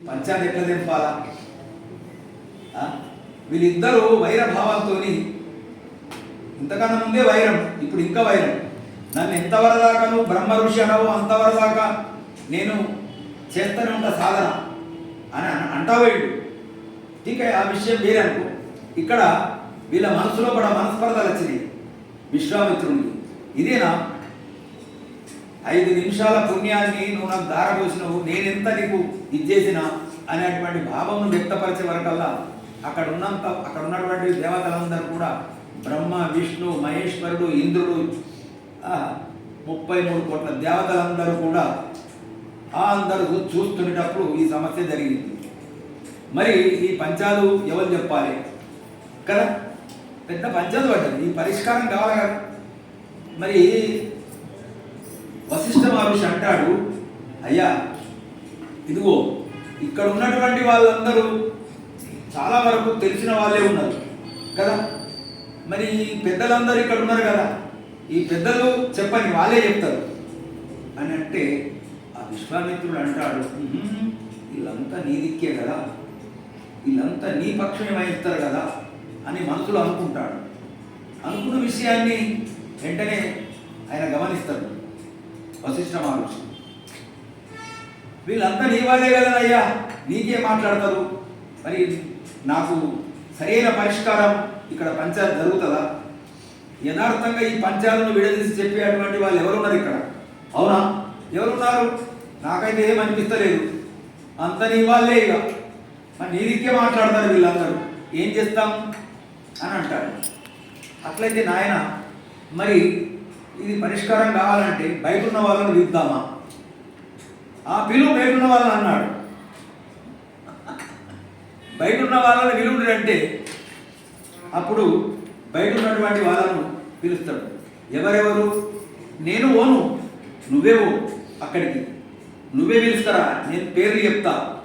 పంచాన్ని ఎట్లా తెంపాలా? వీళ్ళిద్దరూ వైరభావంతో ఇంతకన్నా ముందే వైరం ఇప్పుడు ఇంకా వైరం. నన్ను ఎంతవరదాకా నువ్వు బ్రహ్మ ఋషి అనవు అంతవరదాకా నేను చేస్తూనే ఉంటా సాధన అని అన- అంటావు వీళ్ళు? ఇక ఆ విషయం వేరే అనుకో ఇక్కడ వీళ్ళ మనసులో కూడా మనస్పర్ధలు వచ్చింది విశ్వామిత్రునికి ఇదేనా? ఐదు నిమిషాల పుణ్యాన్ని నువ్వు నాకు దారపోసినవు నేనెంత నీకు ఇచ్చేసిన అనేటువంటి భావమును వ్యక్తపరిచే వరకల్లా అక్కడ ఉన్నంత అక్కడ ఉన్నటువంటి దేవతలందరూ కూడా బ్రహ్మ విష్ణు మహేశ్వరుడు ఇంద్రుడు ముప్పై మూడు కోట్ల దేవతలందరూ కూడా ఆ అందరూ చూస్తున్నప్పుడు ఈ సమస్య జరిగింది. మరి ఈ పంచాలు ఎవరు చెప్పాలి? కదా? పెద్ద పంచాలు పడ్డది ఈ పరిష్కారం కావాలి కదా. మరి వశిష్ఠ మహర్షి అంటాడు అయ్యా ఇదిగో ఇక్కడ ఉన్నటువంటి వాళ్ళందరూ చాలా వరకు తెలిసిన వాళ్ళే ఉన్నారు కదా? మరి పెద్దలందరూ ఇక్కడ ఉన్నారు కదా? ఈ పెద్దలు చెప్పని వాళ్ళే చెప్తారు. అని అంటే ఆ విశ్వామిత్రుడు అంటాడు వీళ్ళంతా నీ దిక్కే కదా? వీళ్ళంతా నీ పక్షమే వహిస్తారు కదా? అని మనసులో అనుకుంటాడు. అనుకున్న విషయాన్ని వెంటనే ఆయన గమనిస్తాడు వశిష్ఠ మహర్షి. వీళ్ళంతా నీ వాళ్ళే కదా అయ్యా నీకే మాట్లాడతారు. మరి నాకు సరైన పరిష్కారం ఇక్కడ పంచాయత్ జరుగుతుందా? యథార్థంగా ఈ పంచాలను విడదీసి చెప్పేటువంటి వాళ్ళు ఎవరున్నారు ఇక్కడ? అవునా? ఎవరున్నారు? నాకైతే ఏం అనిపిస్తలేదు. అంత నీ వాళ్ళే ఇక. మరి నీ మాట్లాడతారు వీళ్ళందరూ. ఏం చేస్తాం? అని అంటాడు అట్లయితే నాయన మరి ఇది పరిష్కారం కావాలంటే బయట ఉన్న వాళ్ళని విద్దామా ఆ పిలువు బయట ఉన్న వాళ్ళని అన్నాడు. బయట ఉన్న వాళ్ళని విలువుడు అంటే అప్పుడు బయట ఉన్నటువంటి వాళ్ళను పిలుస్తాడు. ఎవరెవరు? నేను ఓను నువ్వే ఓ అక్కడికి. నువ్వే పిలుస్తారా? నేను పేర్లు చెప్తా.